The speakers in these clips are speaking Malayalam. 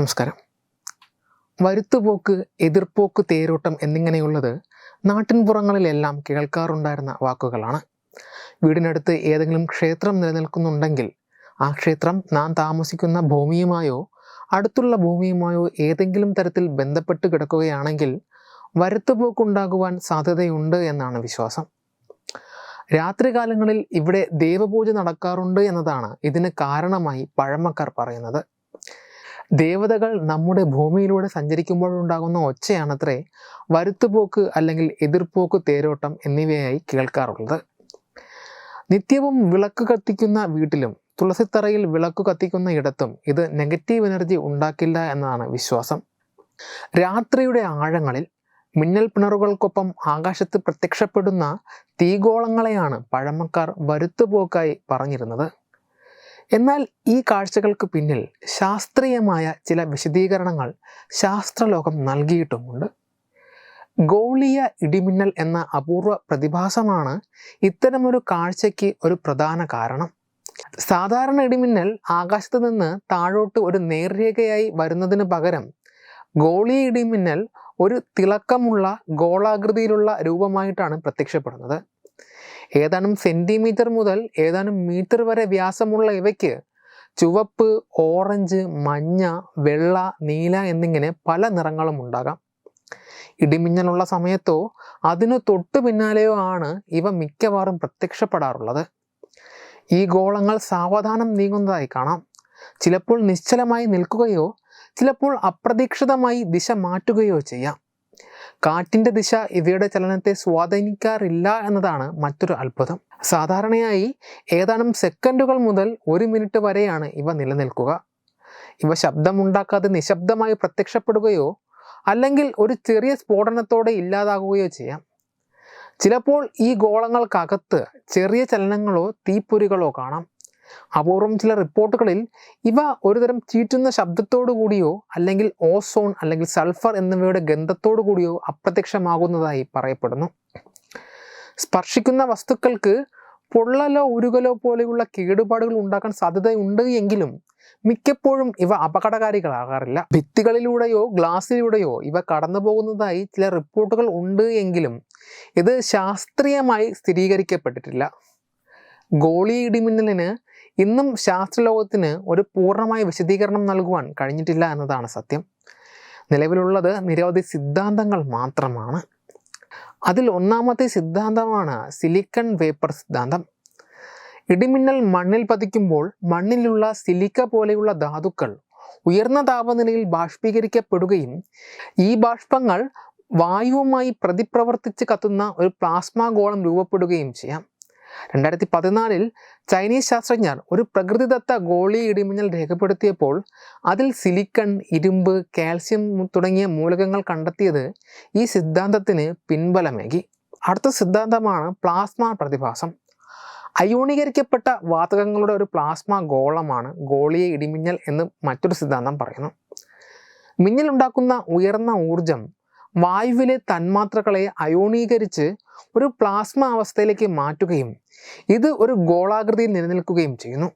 നമസ്കാരം. വരുത്തുപോക്ക് എതിർപ്പോക്ക് തേരോട്ടം എന്നിങ്ങനെയുള്ളത് നാട്ടിൻപുറങ്ങളിലെല്ലാം കേൾക്കാറുണ്ടായിരുന്ന വാക്കുകളാണ്. വീടിനടുത്ത് ഏതെങ്കിലും ക്ഷേത്രം നിലനിൽക്കുന്നുണ്ടെങ്കിൽ ആ ക്ഷേത്രം നാം താമസിക്കുന്ന ഭൂമിയുമായോ അടുത്തുള്ള ഭൂമിയുമായോ ഏതെങ്കിലും തരത്തിൽ ബന്ധപ്പെട്ട് കിടക്കുകയാണെങ്കിൽ വരുത്തുപോക്കുണ്ടാകുവാൻ സാധ്യതയുണ്ട് എന്നാണ് വിശ്വാസം. രാത്രികാലങ്ങളിൽ ഇവിടെ ദേവപൂജ നടക്കാറുണ്ട് എന്നതാണ് ഇതിന് കാരണമായി പഴമക്കാർ പറയുന്നത്. ദേവതകൾ നമ്മുടെ ഭൂമിയിലൂടെ സഞ്ചരിക്കുമ്പോഴുണ്ടാകുന്ന ഒച്ചയാണത്രേ വരുത്തുപോക്ക് അല്ലെങ്കിൽ എതിർപ്പോക്ക് തേരോട്ടം എന്നിവയായി കേൾക്കാറുള്ളത്. നിത്യവും വിളക്ക് കത്തിക്കുന്ന വീട്ടിലും തുളസിത്തറയിൽ വിളക്ക് കത്തിക്കുന്ന ഇടത്തും ഇത് നെഗറ്റീവ് എനർജി ഉണ്ടാക്കില്ല എന്നതാണ് വിശ്വാസം. രാത്രിയുടെ ആഴങ്ങളിൽ മിന്നൽ പിണറുകൾക്കൊപ്പം ആകാശത്ത് പ്രത്യക്ഷപ്പെടുന്ന തീഗോളങ്ങളെയാണ് പഴമക്കാർ വരുത്തുപോക്കായി പറഞ്ഞിരുന്നത്. എന്നാൽ ഈ കാഴ്ചകൾക്ക് പിന്നിൽ ശാസ്ത്രീയമായ ചില വിശദീകരണങ്ങൾ ശാസ്ത്രലോകം നൽകിയിട്ടുമുണ്ട്. ഗോളീയ ഇടിമിന്നൽ എന്ന അപൂർവ പ്രതിഭാസമാണ് ഇത്തരമൊരു കാഴ്ചയ്ക്ക് ഒരു പ്രധാന കാരണം. സാധാരണ ഇടിമിന്നൽ ആകാശത്ത് നിന്ന് താഴോട്ട് ഒരു നേർരേഖയായി വരുന്നതിന് പകരം ഗോളീയ ഇടിമിന്നൽ ഒരു തിളക്കമുള്ള ഗോളാകൃതിയിലുള്ള രൂപമായിട്ടാണ് പ്രത്യക്ഷപ്പെടുന്നത്. ഏതാനും സെന്റിമീറ്റർ മുതൽ ഏതാനും മീറ്റർ വരെ വ്യാസമുള്ള ഇവയ്ക്ക് ചുവപ്പ് ഓറഞ്ച് മഞ്ഞ വെള്ള നീല എന്നിങ്ങനെ പല നിറങ്ങളും ഉണ്ടാകാം. ഇടിമിന്നലുള്ള സമയത്തോ അതിനു തൊട്ടു പിന്നാലെയോ ആണ് ഇവ മിക്കവാറും പ്രത്യക്ഷപ്പെടാറുള്ളത്. ഈ ഗോളങ്ങൾ സാവധാനം നീങ്ങുന്നതായി കാണാം. ചിലപ്പോൾ നിശ്ചലമായി നിൽക്കുകയോ ചിലപ്പോൾ അപ്രതീക്ഷിതമായി ദിശ മാറ്റുകയോ ചെയ്യാം. കാറ്റിന്റെ ദിശ ഇവയുടെ ചലനത്തെ സ്വാധീനിക്കാറില്ല എന്നതാണ് മറ്റൊരു അത്ഭുതം. സാധാരണയായി ഏതാനും സെക്കൻഡുകൾ മുതൽ ഒരു മിനിറ്റ് വരെയാണ് ഇവ നിലനിൽക്കുക. ഇവ ശബ്ദമുണ്ടാക്കാതെ നിശബ്ദമായി പ്രത്യക്ഷപ്പെടുകയോ അല്ലെങ്കിൽ ഒരു ചെറിയ സ്ഫോടനത്തോടെ ഇല്ലാതാകുകയോ ചെയ്യാം. ചിലപ്പോൾ ഈ ഗോളങ്ങൾക്കകത്ത് ചെറിയ ചലനങ്ങളോ തീപ്പൊരികളോ കാണാം. അപൂർവം ചില റിപ്പോർട്ടുകളിൽ ഇവ ഒരുതരം ചീറ്റുന്ന ശബ്ദത്തോടു കൂടിയോ അല്ലെങ്കിൽ ഓസോൺ അല്ലെങ്കിൽ സൾഫർ എന്നിവയുടെ ഗന്ധത്തോടു കൂടിയോ അപ്രത്യക്ഷമാകുന്നതായി പറയപ്പെടുന്നു. സ്പർശിക്കുന്ന വസ്തുക്കൾക്ക് പൊള്ളലോ ഉരുകലോ പോലെയുള്ള കേടുപാടുകൾ ഉണ്ടാക്കാൻ സാധ്യതയുണ്ട് എങ്കിലും മിക്കപ്പോഴും ഇവ അപകടകാരികളാകാറില്ല. ഭിത്തികളിലൂടെയോ ഗ്ലാസ്സിലൂടെയോ ഇവ കടന്നു പോകുന്നതായി ചില റിപ്പോർട്ടുകൾ ഉണ്ട് എങ്കിലും ഇത് ശാസ്ത്രീയമായി സ്ഥിരീകരിക്കപ്പെട്ടിട്ടില്ല. ഗോളി ഇടിമിന്നലിന് ഇന്നും ശാസ്ത്രലോകത്തിന് ഒരു പൂർണമായ വിശദീകരണം നൽകുവാൻ കഴിഞ്ഞിട്ടില്ല എന്നതാണ് സത്യം. നിലവിലുള്ളത് നിരവധി സിദ്ധാന്തങ്ങൾ മാത്രമാണ്. അതിൽ ഒന്നാമത്തെ സിദ്ധാന്തമാണ് സിലിക്കൺ വേപ്പർ സിദ്ധാന്തം. ഇടിമിന്നൽ മണ്ണിൽ പതിക്കുമ്പോൾ മണ്ണിലുള്ള സിലിക്ക പോലെയുള്ള ധാതുക്കൾ ഉയർന്ന താപനിലയിൽ ബാഷ്പീകരിക്കപ്പെടുകയും ഈ ബാഷ്പങ്ങൾ വായുവുമായി പ്രതിപ്രവർത്തിച്ച് കത്തുന്ന ഒരു പ്ലാസ്മ ഗോളം രൂപപ്പെടുകയും ചെയ്യാം. രണ്ടായിരത്തി പതിനാലിൽ ചൈനീസ് ശാസ്ത്രജ്ഞർ ഒരു പ്രകൃതിദത്ത ഗോളി ഇടിമിന്നൽ രേഖപ്പെടുത്തിയപ്പോൾ അതിൽ സിലിക്കൺ ഇരുമ്പ് കാൽസ്യം തുടങ്ങിയ മൂലകങ്ങൾ കണ്ടെത്തിയത് ഈ സിദ്ധാന്തത്തിന് പിൻബലമേകി. അടുത്ത സിദ്ധാന്തമാണ് പ്ലാസ്മ പ്രതിഭാസം. അയോണീകരിക്കപ്പെട്ട വാതകങ്ങളുടെ ഒരു പ്ലാസ്മ ഗോളമാണ് ഗോളീയ ഇടിമിന്നൽ എന്ന് മറ്റൊരു സിദ്ധാന്തം പറയുന്നു. മിന്നൽ ഉണ്ടാക്കുന്ന ഉയർന്ന ഊർജം വായുവിലെ തന്മാത്രകളെ അയോണീകരിച്ച് ഒരു പ്ലാസ്മ അവസ്ഥയിലേക്ക് മാറ്റുകയും ഇത് ഒരു ഗോളാകൃതിയിൽ നിലനിൽക്കുകയും ചെയ്യുന്നു.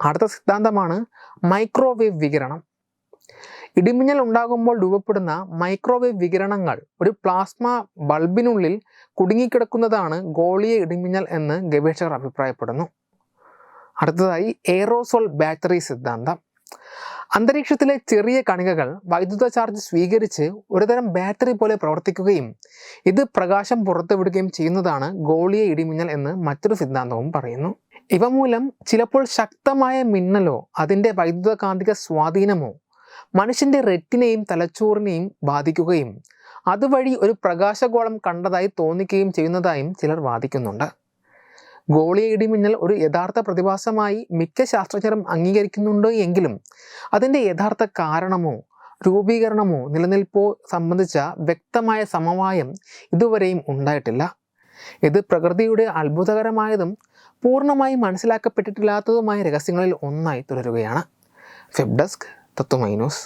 അടുത്ത സിദ്ധാന്തമാണ് മൈക്രോവേവ് വികിരണം. ഇടിമിന്നൽ ഉണ്ടാകുമ്പോൾ രൂപപ്പെടുന്ന മൈക്രോവേവ് വികിരണങ്ങൾ ഒരു പ്ലാസ്മ ബൾബിനുള്ളിൽ കുടുങ്ങിക്കിടക്കുന്നതാണ് ഗോളീയ ഇടിമിന്നൽ എന്ന് ഗവേഷകർ അഭിപ്രായപ്പെടുന്നു. അടുത്തതായി എയറോസോൾ ബാറ്ററി സിദ്ധാന്തം. അന്തരീക്ഷത്തിലെ ചെറിയ കണികകൾ വൈദ്യുത ചാർജ് സ്വീകരിച്ച് ഒരുതരം ബാറ്ററി പോലെ പ്രവർത്തിക്കുകയും ഇത് പ്രകാശം പുറത്തുവിടുകയും ചെയ്യുന്നതാണ് ഗോളീയ ഇടിമിന്നൽ എന്ന് മറ്റൊരു സിദ്ധാന്തവും പറയുന്നു. ഇവ മൂലം ചിലപ്പോൾ ശക്തമായ മിന്നലോ അതിന്റെ വൈദ്യുത കാന്തിക സ്വാധീനമോ മനുഷ്യന്റെ റെറ്റിനെയും തലച്ചോറിനെയും ബാധിക്കുകയും അതുവഴി ഒരു പ്രകാശഗോളം കണ്ടതായി തോന്നിക്കുകയും ചെയ്യുന്നതായും ചിലർ വാദിക്കുന്നുണ്ട്. ഗോളീയ ഇടിമിന്നൽ ഒരു യഥാർത്ഥ പ്രതിഭാസമായി മിക്ക ശാസ്ത്രജ്ഞരും അംഗീകരിക്കുന്നുണ്ട് എങ്കിലും അതിന്റെ യഥാർത്ഥ കാരണമോ രൂപീകരണമോ നിലനിൽപ്പോ സംബന്ധിച്ച വ്യക്തമായ സമവായം ഇതുവരെയും ഉണ്ടായിട്ടില്ല. ഇത് പ്രകൃതിയുടെ അത്ഭുതകരമായതും പൂർണമായി മനസ്സിലാക്കപ്പെട്ടിട്ടില്ലാത്തതുമായ രഹസ്യങ്ങളിൽ ഒന്നായി തുടരുകയാണ്. Feb desk തത്വമൈനൂസ്